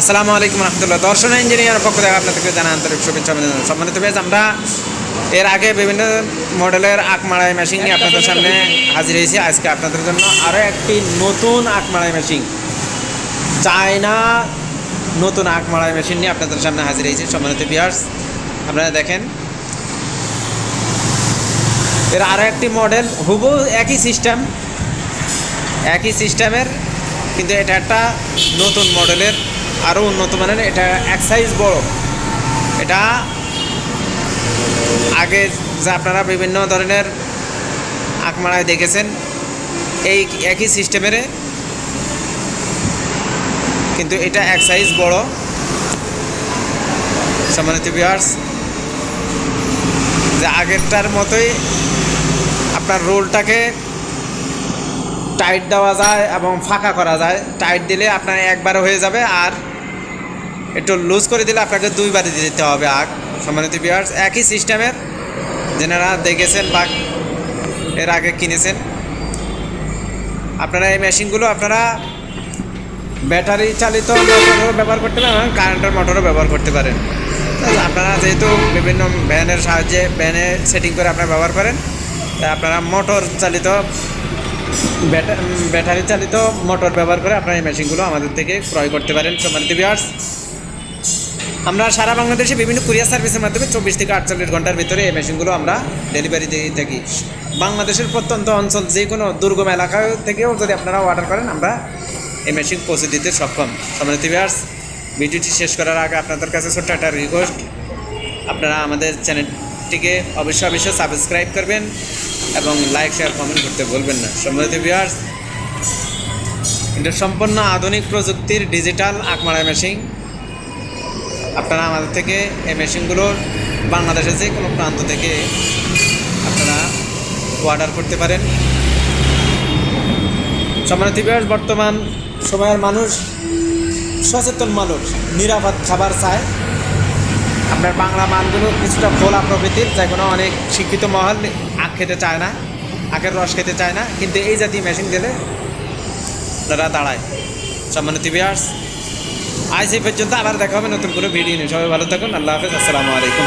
আসসালামু আলাইকুম রহমতুল্লাহ। দর্শন ইঞ্জিনিয়ার পক্ষ থেকে আপনাদেরকে জানা আন্তরিক শুভেচ্ছা অভিনন্দন। সম্মানিত বেশ আমরা এর আগে বিভিন্ন মডেলের আখমারাই মেশিন নিয়ে আপনাদের সামনে হাজির হয়েছি। আজকে আপনাদের জন্য আরও একটি নতুন আখমারাই মেশিন চায়না নতুন আখমারাই মেশিন নিয়ে আপনাদের সামনে হাজির হয়েছি। সম্মানিত বিয়ার্স আপনারা দেখেন। এর আরও একটি মডেল হুবু একই সিস্টেম একই সিস্টেমের কিন্তু এটা একটা নতুন মডেলের আরও উন্নত মানের। এটা এক সাইজ বড়। এটা আগে যা আপনারা বিভিন্ন ধরনের আঁকমারায় দেখেছেন, এই একই সিস্টেমের কিন্তু এটা এক সাইজ বড়। সম্মানিত বিয়ার্স যে আগেরটার মতোই আপনার রোলটাকে টাইট দেওয়া যায় এবং ফাঁকা করা যায়। টাইট দিলে আপনার একবার হয়ে যাবে আর একটু লুজ করে দিলে আপনাকে দুইবার দিতে হবে আগ। সম্মানিত বিয়ার্স একই সিস্টেমের যেনারা দেখেছেন বা এর আগে কিনেছেন, আপনারা এই মেশিনগুলো আপনারা ব্যাটারি চালিত মোটরও ব্যবহার করতে পারেন কারেন্টের মোটরও ব্যবহার করতে পারেন। আপনারা যেহেতু বিভিন্ন ভ্যানের সাহায্যে ভ্যানে সেটিং করে আপনারা ব্যবহার করেন, তাই আপনারা মোটর চালিত ব্যাটা- ব্যাটারি চালিত মোটর ব্যবহার করে আপনারা এই মেশিনগুলো আমাদের থেকে ক্রয় করতে পারেন। সম্মানিত বিয়ার্স আমরা সারা বাংলাদেশে বিভিন্ন কুরিয়ার সার্ভিসের মাধ্যমে চব্বিশ থেকে আটচল্লিশ ঘণ্টার ভিতরে এই মেশিনগুলো আমরা ডেলিভারি দিয়ে থাকি। বাংলাদেশের প্রত্যন্ত অঞ্চল যে কোনো দুর্গম এলাকা থেকেও যদি আপনারা অর্ডার করেন, আমরা এই মেশিন পৌঁছে দিতে সক্ষম। সম্মানিত বিয়ার্স ভিডিওটি শেষ করার আগে আপনাদের কাছে ছোট্ট একটা রিকোয়েস্ট আপনারা আমাদের চ্যানেলটিকে অবশ্যই অবশ্যই সাবস্ক্রাইব করবেন এবং লাইক শেয়ার কমেন্ট করতে বলবেন না। সম্মানিত বিয়ার্স এটা সম্পূর্ণ আধুনিক প্রযুক্তির ডিজিটাল আঁকমারা মেশিন আপনারা আমাদের থেকে এই মেশিনগুলোর বাংলাদেশের যে কোনো প্রান্ত থেকে আপনারা অর্ডার করতে পারেন। সম্মানিত বিয়ার্স বর্তমান সময়ের মানুষ সচেতন মানুষ, নিরাপদ খাবার চায়। আপনার বাংলা মানগুলো কিছুটা খোলা প্রকৃতির, যে কোনো অনেক শিক্ষিত মহল আখ খেতে চায় না, আখের রস খেতে চায় না, কিন্তু এই জাতীয় মেশিন গেলে তারা দাঁড়ায়। সম্মানিত বিয়ার্স আজ এই পর্যন্ত আবার দেখা হবে নতুন করে ভিডিও নিয়ে। সবাই ভালো থাকুন, আল্লাহ হাফেজ, আসসালামু আলাইকুম।